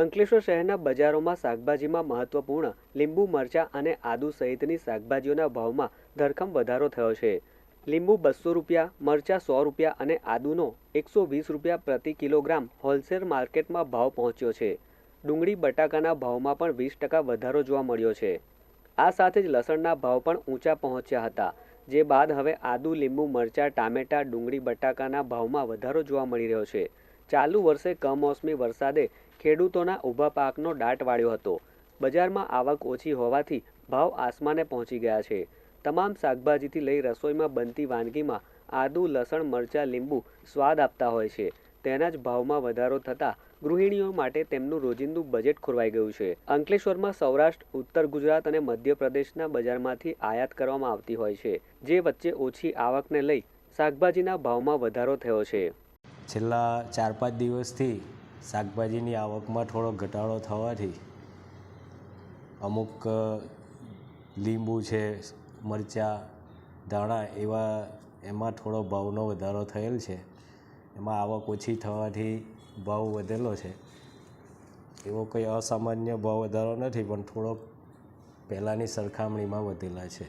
અંકલેશ્વર શહેરના બજારોમાં શાકભાજીમાં મહત્વપૂર્ણ લીંબુ, મરચાં અને આદુ સહિતની શાકભાજીઓના ભાવમાં ધરખમ વધારો થયો છે. લીંબુ બસો રૂપિયા, મરચાં સો રૂપિયા અને આદુનો એકસો વીસ રૂપિયા પ્રતિ કિલોગ્રામ હોલસેલ માર્કેટમાં ભાવ પહોંચ્યો છે. ડુંગળી બટાકાના ભાવમાં પણ વીસ ટકા વધારો જોવા મળ્યો છે. આ સાથે જ લસણના ભાવ પણ ઊંચા પહોંચ્યા હતા, જે બાદ હવે આદુ, લીંબુ, મરચાં, ટામેટા, ડુંગળી, બટાકાના ભાવમાં વધારો જોવા મળી રહ્યો છે. ચાલુ વર્ષે કમોસમી વરસાદે ખેડૂતોના ઊભા પાકનો દાટ વાળ્યો હતો. બજારમાં આવક ઓછી હોવાથી ભાવ આસમાને પહોંચી ગયા છે. તમામ શાકભાજીથી લઈ રસોઈમાં બનતી વાનગીમાં આદુ, લસણ, મરચાં, લીંબુ સ્વાદ આપતા હોય છે. તેના જ ભાવમાં વધારો થતાં ગૃહિણીઓ માટે તેમનું રોજિંદુ બજેટ ખોરવાઈ ગયું છે. અંકલેશ્વરમાં સૌરાષ્ટ્ર, ઉત્તર ગુજરાત અને મધ્યપ્રદેશના બજારમાંથી આયાત કરવામાં આવતી હોય છે, જે વચ્ચે ઓછી આવકને લઈ શાકભાજીના ભાવમાં વધારો થયો છે. છેલ્લા ચાર પાંચ દિવસથી શાકભાજીની આવકમાં થોડો ઘટાડો થવાથી અમુક લીંબુ છે, મરચાં, ધાણા એવા એમાં થોડો ભાવનો વધારો થયેલ છે. એમાં આવક ઓછી થવાથી ભાવ વધેલો છે. એવો કોઈ અસામાન્ય ભાવ વધારો નથી, પણ થોડોક પહેલાંની સરખામણીમાં વધેલા છે.